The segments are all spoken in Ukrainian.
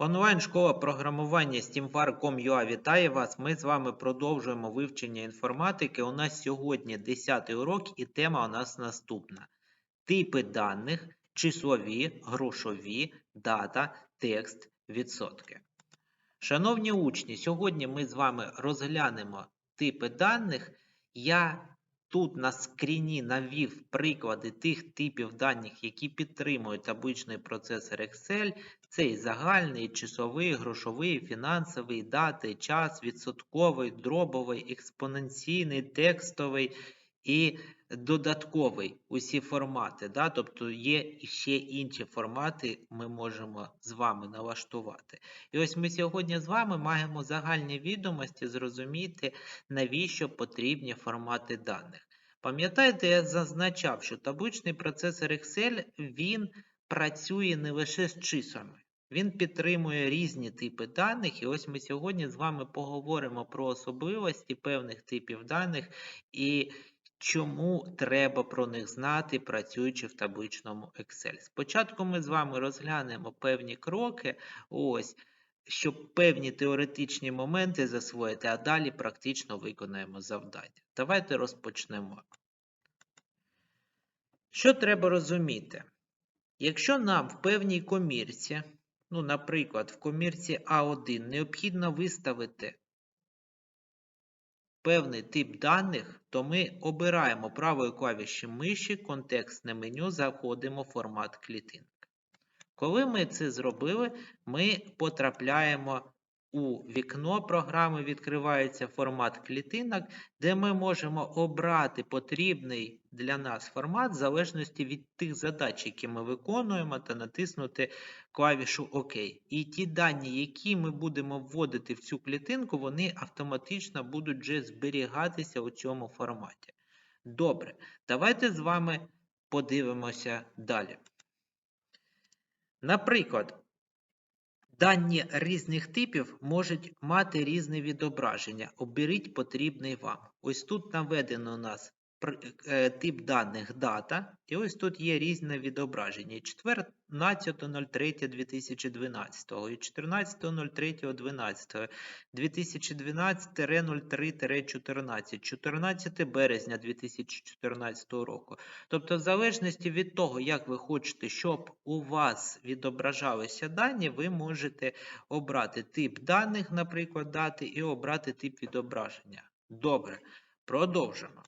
Онлайн-школа програмування SteamFar.com.ua вітає вас. Ми з вами продовжуємо вивчення інформатики. У нас сьогодні 10 урок і тема у нас наступна. Типи даних, числові, грошові, дата, текст, відсотки. Шановні учні, сьогодні ми з вами розглянемо типи даних. Я тут на скріні навів приклади тих типів даних, які підтримують табличний процесор Excel. Це і загальний, часовий, грошовий, фінансовий, дати, час, відсотковий, дробовий, експоненційний, текстовий і додатковий. Усі формати. Да? Тобто є ще інші формати, ми можемо з вами налаштувати. І ось ми сьогодні з вами маємо загальні відомості зрозуміти, навіщо потрібні формати даних. Пам'ятаєте, я зазначав, що табличний процесор Excel він працює не лише з числами. Він підтримує різні типи даних, і ось ми сьогодні з вами поговоримо про особливості певних типів даних і чому треба про них знати, працюючи в табличному Excel. Спочатку ми з вами розглянемо певні кроки, ось, щоб певні теоретичні моменти засвоїти, а далі практично виконаємо завдання. Давайте розпочнемо. Що треба розуміти? Якщо нам в певній комірці, ну, наприклад, в комірці А1 необхідно виставити певний тип даних, то ми обираємо правою клавіші миші, контекстне меню, заходимо в формат клітинок. Коли ми це зробили, ми потрапляємо у вікно програми, відкривається формат клітинок, де ми можемо обрати потрібний для нас формат в залежності від тих задач, які ми виконуємо, та натиснути клавішу ОК. І ті дані, які ми будемо вводити в цю клітинку, вони автоматично будуть вже зберігатися у цьому форматі. Добре, давайте з вами подивимося далі. Наприклад, дані різних типів можуть мати різне відображення. Оберіть потрібний вам. Ось тут наведено у нас тип даних дата, і ось тут є різне відображення. І 14.03.2012, і 14.03.12, 2012-03-14, 14 березня 2014 року. Тобто, в залежності від того, як ви хочете, щоб у вас відображалися дані, ви можете обрати тип даних, наприклад, дати, і обрати тип відображення. Добре, продовжимо.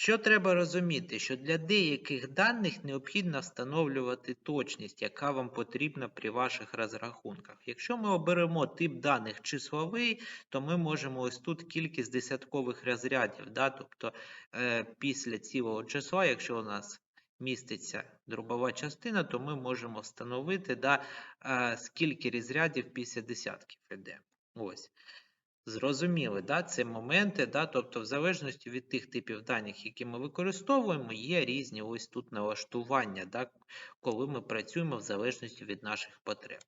Що треба розуміти, що для деяких даних необхідно встановлювати точність, яка вам потрібна при ваших розрахунках. Якщо ми оберемо тип даних числовий, то ми можемо ось тут кількість десяткових розрядів. Да? Тобто е, після цілого числа, якщо у нас міститься дробова частина, то ми можемо встановити, да, е, скільки розрядів після десятків йде. Ось. Зрозуміли, да, це моменти, да, тобто в залежності від тих типів даних, які ми використовуємо, є різні ось тут налаштування, да, коли ми працюємо в залежності від наших потреб.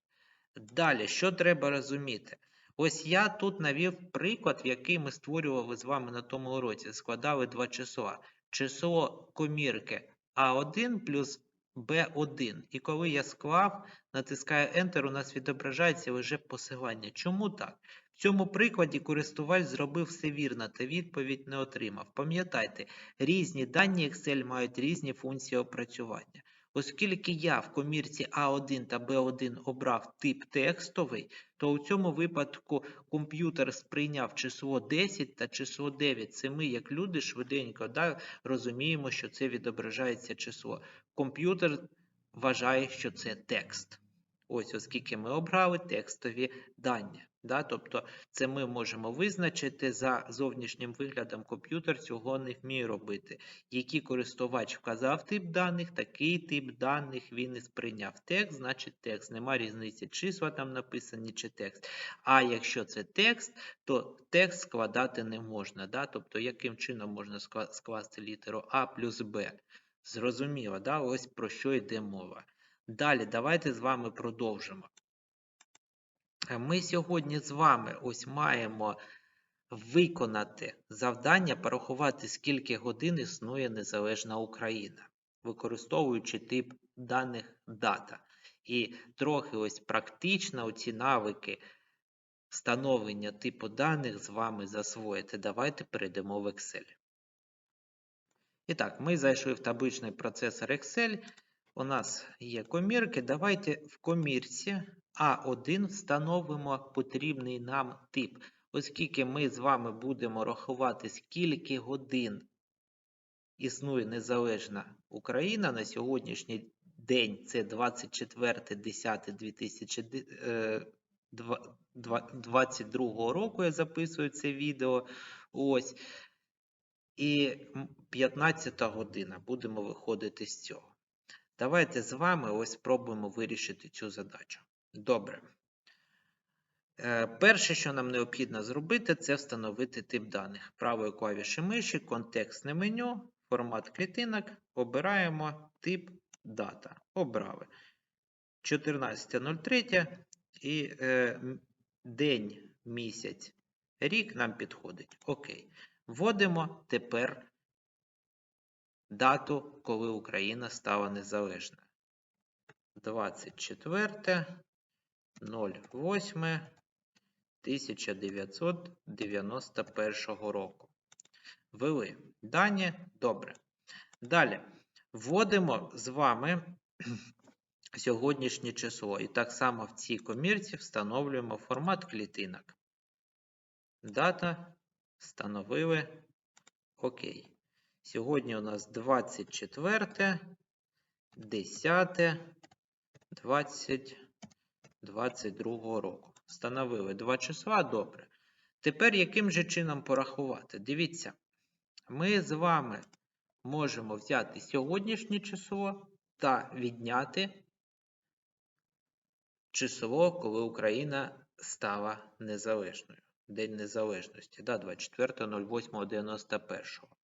Далі, що треба розуміти? Ось я тут навів приклад, який ми створювали з вами на тому уроці. Складали два числа. Число комірки А1 плюс B1. І коли я склав, натискаю Enter, у нас відображається вже посилання. Чому так? Цьому прикладі користувач зробив все вірно та відповідь не отримав. Пам'ятайте, різні дані Excel мають різні функції опрацювання. Оскільки я в комірці А1 та Б1 обрав тип текстовий, то у цьому випадку комп'ютер сприйняв число 10 та число 9. Це ми, як люди, швиденько да, розуміємо, що це відображається число. Комп'ютер вважає, що це текст. Ось, оскільки ми обрали текстові дані. Да? Тобто це ми можемо визначити за зовнішнім виглядом комп'ютер цього не вміє робити. Який користувач вказав тип даних, такий тип даних він і сприйняв. Текст, значить текст. Нема різниці, числа там написані чи текст. А якщо це текст, то текст складати не можна. Да? Тобто, яким чином можна скласти літеру А плюс Б? Зрозуміло, да? ось про що йде мова. Далі, давайте з вами продовжимо. Ми сьогодні з вами ось маємо виконати завдання, порахувати, скільки годин існує незалежна Україна, використовуючи тип даних дата. і трохи ось практично ці навики встановлення типу даних з вами засвоїти. Давайте перейдемо в Excel. І так, ми зайшли в табличний процесор Excel. У нас є комірки. Давайте в комірці А1 встановимо потрібний нам тип. Оскільки ми з вами будемо рахувати, скільки годин існує незалежна Україна на сьогоднішній день це 24.10.2022 року. Я записую це відео. Ось. І м, 15 година. Будемо виходити з цього. Давайте з вами ось спробуємо вирішити цю задачу. Добре. Е, Перше, що нам необхідно зробити, це встановити тип даних. Правою клавіші миші, контекстне меню, формат клітинок. Обираємо тип дата. Обрали. 14.03 і е, день, місяць, рік нам підходить. Окей. Вводимо тепер дату, коли Україна стала незалежна. 24 08 1991 року. Ввели дані. Добре. Далі. Вводимо з вами сьогоднішнє число. І так само в цій комірці встановлюємо формат клітинок. Дата встановили. Окей. Сьогодні у нас 24, 10, 20, 22 року. Встановили два числа, добре. Тепер яким же чином порахувати? Дивіться, ми з вами можемо взяти сьогоднішнє число та відняти число, коли Україна стала незалежною. День Незалежності, да, 24.08.91.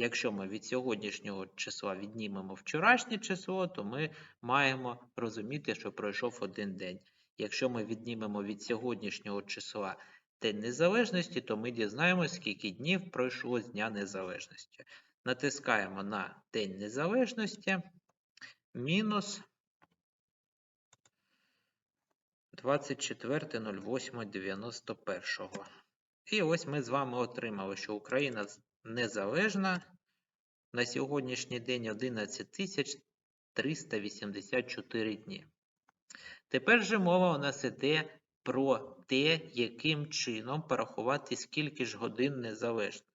Якщо ми від сьогоднішнього числа віднімемо вчорашнє число, то ми маємо розуміти, що пройшов один день. Якщо ми віднімемо від сьогоднішнього числа День Незалежності, то ми дізнаємося, скільки днів пройшло з Дня Незалежності. Натискаємо на День Незалежності мінус 24.08.91. І ось ми з вами отримали, що Україна незалежна на сьогоднішній день 11 384 дні. Тепер же мова у нас іде про те, яким чином порахувати, скільки ж годин незалежно.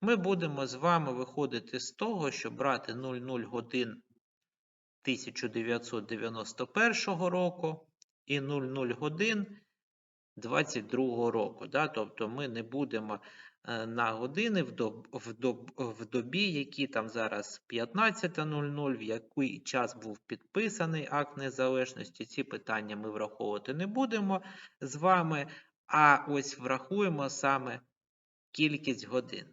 Ми будемо з вами виходити з того, що брати 00 годин 1991 року і 00 годин 22 року. Да? Тобто ми не будемо на години в, доб, в, доб, в добі, які там зараз 15.00, в який час був підписаний акт незалежності. Ці питання ми враховувати не будемо з вами, а ось врахуємо саме кількість годин.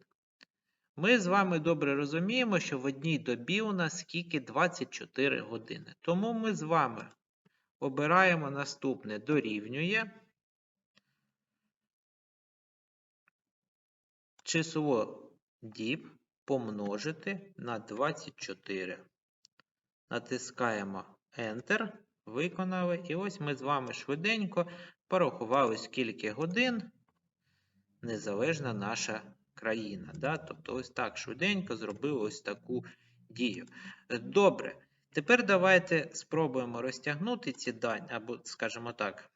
Ми з вами добре розуміємо, що в одній добі у нас скільки 24 години. Тому ми з вами обираємо наступне дорівнює число діб помножити на 24. Натискаємо Enter, виконали. І ось ми з вами швиденько порахували, скільки годин незалежна наша країна. Да? Тобто ось так швиденько зробили ось таку дію. Добре. Тепер давайте спробуємо розтягнути ці дані, або, скажімо так,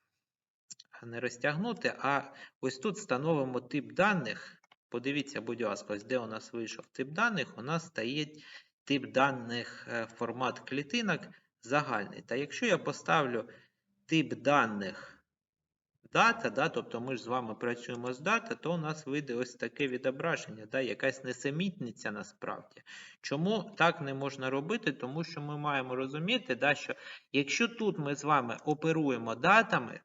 не розтягнути, а ось тут встановимо тип даних. Подивіться, будь ласка, ось де у нас вийшов тип даних, у нас стоїть тип даних е, формат клітинок загальний. Та якщо я поставлю тип даних дата, да, тобто ми ж з вами працюємо з дата, то у нас вийде ось таке відображення, да, якась несемітниця насправді. Чому так не можна робити? Тому що ми маємо розуміти, да, що якщо тут ми з вами оперуємо датами,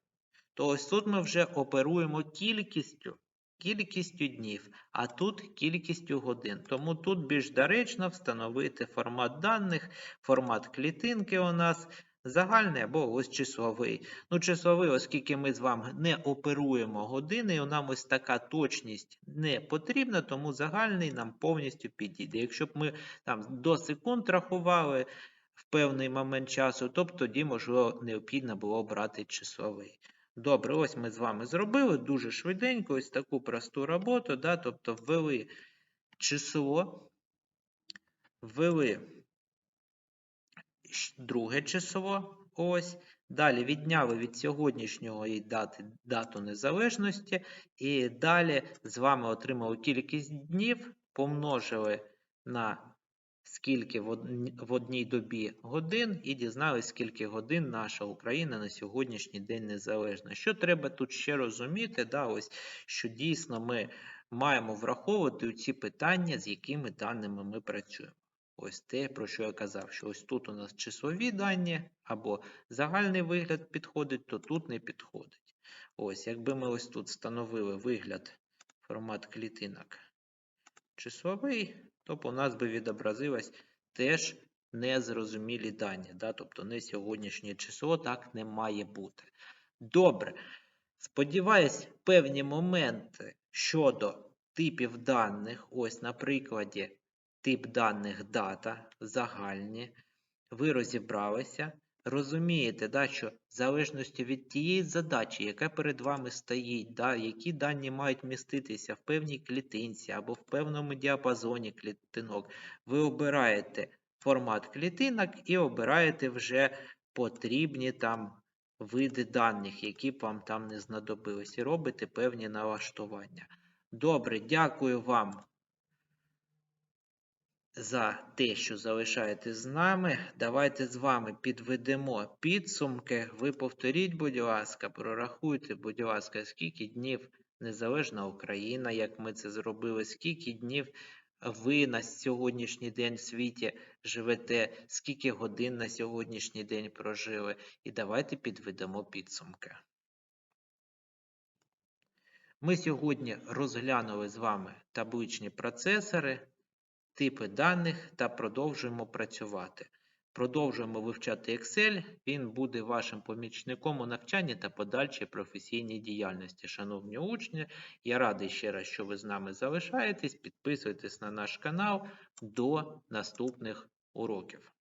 то ось тут ми вже оперуємо кількістю, кількістю днів, а тут кількістю годин. Тому тут більш доречно встановити формат даних, формат клітинки у нас загальний або ось числовий. Ну, числовий, оскільки ми з вами не оперуємо години, і нам ось така точність не потрібна, тому загальний нам повністю підійде. Якщо б ми там до секунд рахували, в певний момент часу, тобто тоді, можливо, необхідно було брати часовий. Добре, ось ми з вами зробили дуже швиденько ось таку просту роботу, да, тобто ввели число, ввели друге число, ось, далі відняли від сьогоднішньої дати дату незалежності, і далі з вами отримали кількість днів, помножили на скільки в одній добі годин, і дізнались, скільки годин наша Україна на сьогоднішній день незалежна. Що треба тут ще розуміти, да, ось, що дійсно ми маємо враховувати ці питання, з якими даними ми працюємо. Ось те, про що я казав, що ось тут у нас числові дані або загальний вигляд підходить, то тут не підходить. Ось, якби ми ось тут встановили вигляд, формат клітинок числовий, то б у нас би відобразилось теж незрозумілі дані, да? тобто не сьогоднішнє число, так не має бути. Добре. Сподіваюсь, певні моменти щодо типів даних, ось на прикладі тип даних дата, загальні, ви розібралися. Розумієте, да, що в залежності від тієї задачі, яка перед вами стоїть, да, які дані мають міститися в певній клітинці або в певному діапазоні клітинок, ви обираєте формат клітинок і обираєте вже потрібні там види даних, які б вам там не знадобились, і робите певні налаштування. Добре, дякую вам за те, що залишаєтесь з нами. Давайте з вами підведемо підсумки. Ви повторіть, будь ласка, прорахуйте, будь ласка, скільки днів незалежна Україна, як ми це зробили, скільки днів ви на сьогоднішній день в світі живете, скільки годин на сьогоднішній день прожили. І давайте підведемо підсумки. Ми сьогодні розглянули з вами табличні процесори, типи даних та продовжуємо працювати. Продовжуємо вивчати Excel, він буде вашим помічником у навчанні та подальшій професійній діяльності. Шановні учні, я радий ще раз, що ви з нами залишаєтесь. Підписуйтесь на наш канал до наступних уроків.